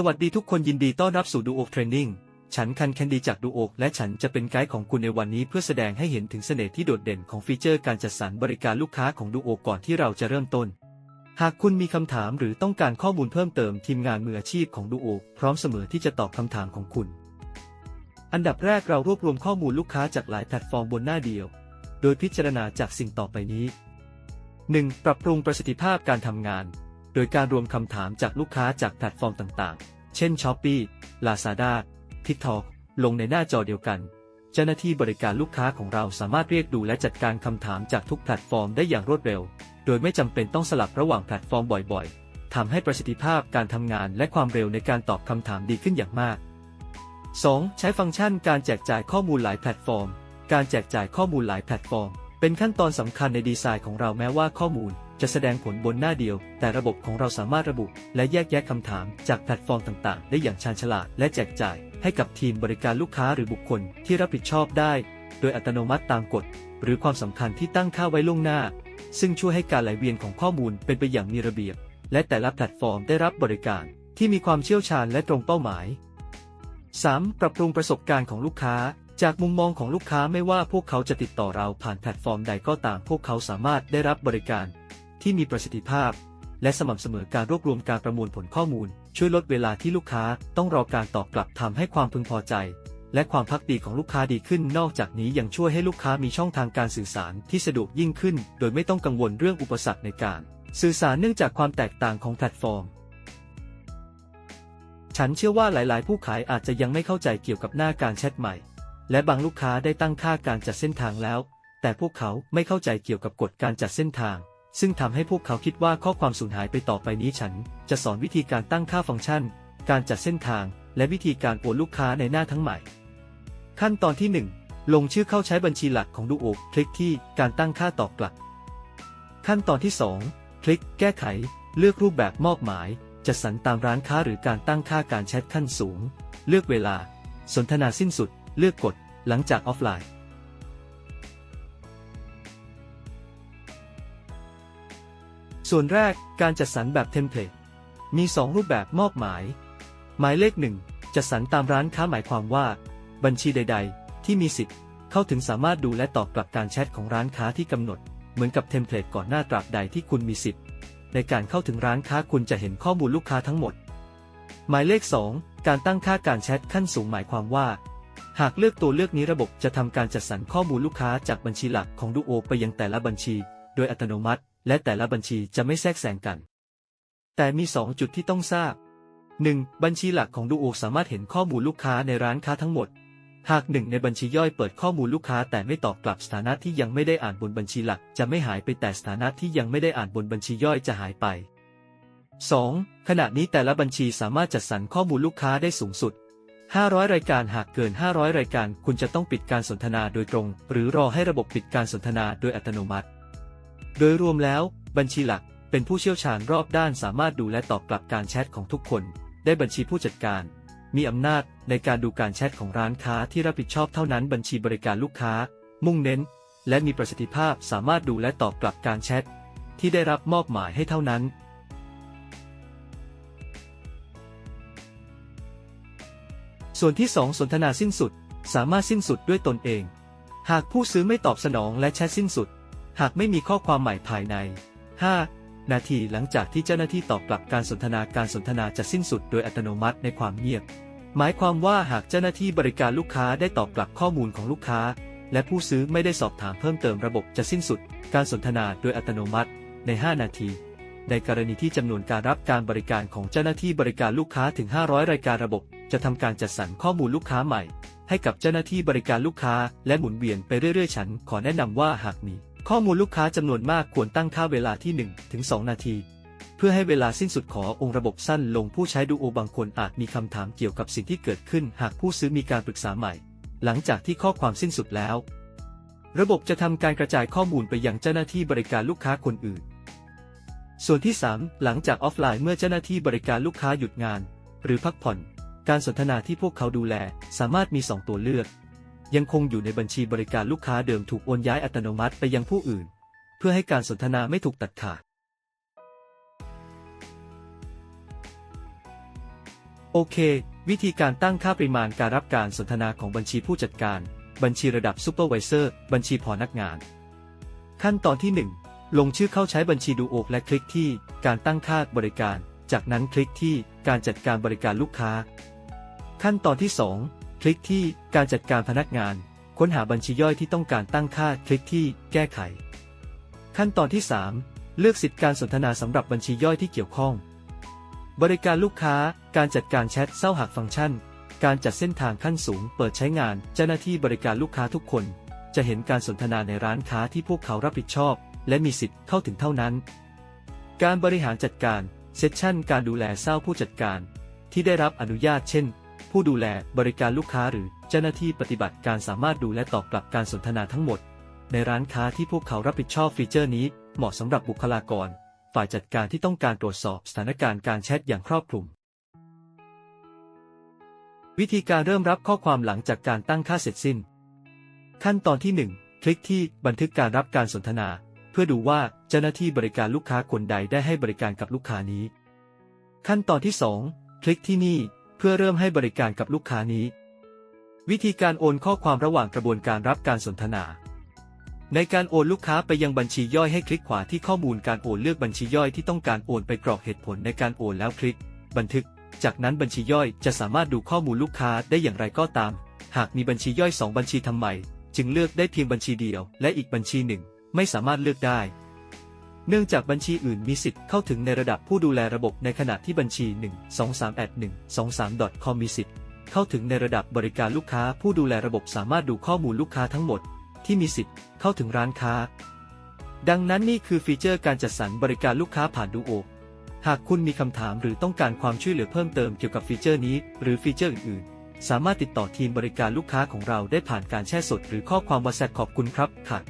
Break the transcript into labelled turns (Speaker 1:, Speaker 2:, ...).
Speaker 1: สวัสดีทุกคนยินดีต้อนรับสู่ดูโอเทรนนิ่ง ฉันคันแคนดีจากดูโอและฉันจะเป็นไกด์ของคุณในวันนี้เพื่อแสดงให้เห็นถึงเสน่ห์ที่โดดเด่นของฟีเจอร์การจัดสรรบริการลูกค้าของดูโอก่อนที่เราจะเริ่มต้น หากคุณมีคำถามหรือต้องการข้อมูลเพิ่มเติมทีมงานมืออาชีพของดูโอพร้อมเสมอที่จะตอบคำถามของคุณ อันดับแรกเรารวบรวมข้อมูลลูกค้าจากหลายแพลตฟอร์มบนหน้าเดียว โดยพิจารณาจากสิ่งต่อไปนี้ 1. ปรับปรุงประสิทธิภาพการทำงาน ดยการรวมคำถามจากลูกค้าจากแพลตฟอร์มต่างๆ เช่น Shopee, Lazada, TikTok ลงในหน้าจอเดียวกัน เจ้าหน้าที่บริการลูกค้าของเราสามารถเรียกดูและจัดการคำถามจากทุกแพลตฟอร์มได้อย่างรวดเร็ว โดยไม่จำเป็นต้องสลับระหว่างแพลตฟอร์มบ่อยๆทำให้ประสิทธิภาพการทำงานและความเร็วในการตอบคำถามดีขึ้นอย่างมาก 2. ใช้ฟังก์ชันการแจกจ่ายข้อมูลหลายแพลตฟอร์ม การแจกจ่ายข้อมูลหลายแพลตฟอร์ม เป็นขั้นตอนสำคัญในดีไซน์ของเราแม้ว่าข้อมูล จะแสดงผลบนหน้าเดียว แต่ระบบของเราสามารถระบุ และแยกแยะคำถามจากแพลตฟอร์มต่างๆ ได้อย่างชาญฉลาดและแจกจ่าย ให้กับทีมบริการลูกค้าหรือบุคคลที่รับผิดชอบได้ โดยอัตโนมัติตามกฎ หรือความสำคัญที่ตั้งค่าไว้ล่วงหน้า ซึ่งช่วยให้การไหลเวียนของข้อมูลเป็นไปอย่างมีระเบียบ และแต่ละแพลตฟอร์มได้รับบริการ ที่มีความเชี่ยวชาญและตรงเป้าหมาย 3. ปรับปรุงประสบการณ์ของลูกค้า จากมุมมองของลูกค้าไม่ว่าพวกเขาจะติดต่อเราผ่านแพลตฟอร์มใดก็ตาม พวกเขาสามารถได้รับบริการ ที่มีประสิทธิภาพ และสม่ำเสมอการรวบรวมการประมวลผลข้อมูล ช่วยลดเวลาที่ลูกค้าต้องรอการตอบกลับทำให้ความพึงพอใจ และความพักดีของลูกค้าดีขึ้น นอกจากนี้ยังช่วยให้ลูกค้ามีช่องทางการสื่อสารที่สะดวกยิ่งขึ้น โดยไม่ต้องกังวลเรื่องอุปสรรคในการ สื่อสารเนื่องจากความแตกต่างของแพลตฟอร์มฉันเชื่อว่าหลาย ๆ ผู้ขายอาจจะยังไม่เข้าใจเกี่ยวกับหน้าการแชทใหม่ และบางลูกค้าได้ตั้งค่าการจัดเส้นทางแล้ว แต่พวกเขาไม่เข้าใจเกี่ยวกับกฎการจัดเส้นทาง ซึ่งทำให้พวกเขาคิดว่าข้อความสูญหายไปต่อไปนี้ฉัน จะสอนวิธีการตั้งค่าฟังก์ชัน การจัดเส้นทาง และวิธีการโอนลูกค้าในหน้าทั้งใหม่ ขั้นตอนที่ 1 ลงชื่อเข้าใช้บัญชีหลักของดูโอคลิกที่การตั้งค่าตอบกลับ ขั้นตอนที่ 2 คลิกแก้ไข เลือกรูปแบบมอบหมาย จัดสรรตามร้านค้าหรือการตั้งค่าการแชทขั้นสูง เลือกเวลา สนทนาสิ้นสุด เลือกกด หลังจากออฟไลน์ ส่วนแรกการจัดสรรแบบเทมเพลตมี 2 รูปแบบมอบหมาย หมายเลข 1 จัดสรรตามร้านค้าหมายความว่า บัญชีใด ๆ ที่มีสิทธิ์ เข้าถึงสามารถดูและตอบกลับการแชทของร้านค้าที่กำหนด เหมือนกับเทมเพลตก่อนหน้าตราบใดที่คุณมีสิทธิ์ ในการเข้าถึงร้านค้าคุณจะเห็นข้อมูลลูกค้าทั้งหมด หมายเลข 2 การตั้งค่าการแชทขั้นสูงหมายความว่า หากเลือกตัวเลือกนี้ระบบจะทำการจัดสรรข้อมูลลูกค้าจากบัญชีหลักของดูโอไปยังแต่ละบัญชี โดยอัตโนมัติ และแต่ละบัญชีจะไม่แทรกแซงกัน แต่มี 2 จุดที่ต้องทราบ 1. บัญชีหลักของดูโอสามารถเห็นข้อมูลลูกค้าในร้านค้าทั้งหมด หากหนึ่งในบัญชีย่อยเปิดข้อมูลลูกค้าแต่ไม่ตอบกลับสถานะที่ยังไม่ได้อ่านบนบัญชีหลัก จะไม่หายไปแต่สถานะที่ยังไม่ได้อ่านบนบัญชีย่อยจะหายไป 2. ขณะนี้แต่ละบัญชีสามารถจัดสรรข้อมูลลูกค้าได้สูงสุด 500 รายการหากเกิน 500 รายการ คุณจะต้องปิดการสนทนาโดยตรง หรือรอให้ระบบปิดการสนทนาโดยอัตโนมัติ โดยรวมแล้ว บัญชีหลักเป็นผู้เชี่ยวชาญรอบด้านสามารถดูและตอบกลับการแชทของทุกคน ได้บัญชีผู้จัดการ มีอำนาจในการดูการแชทของร้านค้าที่รับผิดชอบเท่านั้นบัญชีบริการลูกค้า มุ่งเน้น และมีประสิทธิภาพสามารถดูและตอบกลับการแชทที่ได้รับมอบหมายให้เท่านั้น ส่วนที่ 2 สนทนาสิ้นสุด สามารถสิ้นสุดด้วยตนเอง หากผู้ซื้อไม่ตอบสนองและแชทสิ้นสุด หากไม่มีข้อความใหม่ภายใน 5 นาทีหลังจากที่เจ้าหน้าที่ตอบกลับการสนทนาการสนทนาจะสิ้นสุดโดยอัตโนมัติในความเงียบ หมายความว่าหากเจ้าหน้าที่บริการลูกค้าได้ตอบกลับข้อมูลของลูกค้า และผู้ซื้อไม่ได้สอบถามเพิ่มเติมระบบจะสิ้นสุด การสนทนาโดยอัตโนมัติใน 5 นาทีในกรณีที่จำนวนการรับการบริการของเจ้าหน้าที่บริการลูกค้าถึง 500 รายการระบบ จะทำการจัดสรรข้อมูลลูกค้าใหม่ ให้กับเจ้าหน้าที่บริการลูกค้าและหมุนเวียนไปเรื่อยๆ ฉัน ขอแนะนำว่าหากมี ข้อมูลลูกค้าจำนวนมากควรตั้งค่าเวลาที่1ถึง2นาที เพื่อให้เวลาสิ้นสุดขอองค์ระบบสั้นลงผู้ใช้ดูโอบางคนอาจมีคำถามเกี่ยวกับสิ่งที่เกิดขึ้นหากผู้ซื้อมีการปรึกษาใหม่ หลังจากที่ข้อความสิ้นสุดแล้ว ระบบจะทำการกระจายข้อมูลไปยังเจ้าหน้าที่บริการลูกค้าคนอื่น ส่วนที่ 3 หลังจากออฟไลน์เมื่อเจ้าหน้าที่บริการลูกค้าหยุดงาน หรือพักผ่อน การสนทนาที่พวกเขาดูแล สามารถมี 2 ตัวเลือก ยังคงอยู่ในบัญชีบริการลูกค้าเดิมถูกโอนย้ายอัตโนมัติไปยังผู้อื่น เพื่อให้การสนทนาไม่ถูกตัดขาด โอเค วิธีการตั้งค่าปริมาณการรับการสนทนาของบัญชีผู้จัดการ บัญชีระดับซูเปอร์วิเซอร์ บัญชีพอนักงาน ขั้นตอนที่ 1 ลงชื่อเข้าใช้บัญชีดูโอและคลิกที่การตั้งค่าบริการ จากนั้นคลิกที่การจัดการบริการลูกค้า ขั้นตอนที่ 2 คลิกที่การจัดการพนักงาน ค้นหาบัญชีย่อยที่ต้องการตั้งค่า คลิกที่แก้ไข ขั้นตอนที่ 3 เลือกสิทธิการสนทนาสำหรับบัญชีย่อยที่เกี่ยวข้อง บริการลูกค้า การจัดการแชทเศร้าหักฟังก์ชัน การจัดเส้นทางขั้นสูง เปิดใช้งาน เจ้าหน้าที่บริการลูกค้าทุกคน จะเห็นการสนทนาในร้านค้าที่พวกเขารับผิดชอบ และมีสิทธิ์เข้าถึงเท่านั้น การบริหารจัดการเซสชั่นการดูแลเศร้าผู้จัดการ ที่ได้รับอนุญาตเช่น ผู้ดูแลบริการลูกค้าหรือเจ้าหน้าที่ปฏิบัติการสามารถดูและตอบกลับการสนทนาทั้งหมด ในร้านค้าที่พวกเขารับผิดชอบฟีเจอร์นี้ เหมาะสำหรับบุคลากร ฝ่ายจัดการที่ต้องการตรวจสอบสถานการณ์การแชทอย่างครอบคลุม วิธีการเริ่มรับข้อความหลังจากการตั้งค่าเสร็จสิ้น ขั้นตอนที่ 1 คลิกที่บันทึกการรับการสนทนา เพื่อดูว่าเจ้าหน้าที่บริการลูกค้าคนใดได้ให้บริการกับลูกค้านี้ ขั้นตอนที่ 2 คลิกที่นี่ เพื่อเริ่มให้บริการกับลูกค้านี้ วิธีการโอนข้อความระหว่างกระบวนการรับการสนทนา ในการโอนลูกค้าไปยังบัญชีย่อยให้คลิกขวาที่ข้อมูลการโอนเลือกบัญชีย่อยที่ต้องการโอนไปกรอกเหตุผลในการโอนแล้วคลิก บันทึก จากนั้นบัญชีย่อยจะสามารถดูข้อมูลลูกค้าได้อย่างไรก็ตาม หากมีบัญชีย่อย 2 บัญชีทำไมจึงเลือกได้เพียงบัญชีเดียว และอีกบัญชีหนึ่ง ไม่สามารถเลือกได้ เนื่องจากบัญชีอื่นมีสิทธิ์เข้าถึงในระดับผู้ดูแลระบบในขณะที่บัญชี 1 2 3 1 2 3 com มีสิทธิ์เข้าถึงในระดับบริการลูกค้าผู้ดูแลระบบสามารถดูข้อมูลลูกค้าทั้งหมด ที่มีสิทธิ์เข้าถึงร้านค้า ดังนั้นนี่คือฟีเจอร์การจัดสรรบริการลูกค้าผ่านดูโอหากคุณมีคำถามหรือต้องการความช่วยเหลือเพิ่มเติมเกี่ยวกับฟีเจอร์นี้ หรือฟีเจอร์อื่นๆ สามารถติดต่อทีมบริการลูกค้าของเราได้ผ่านการแชทสด หรือข้อความวอทแอปขอบคุณครับค่ะ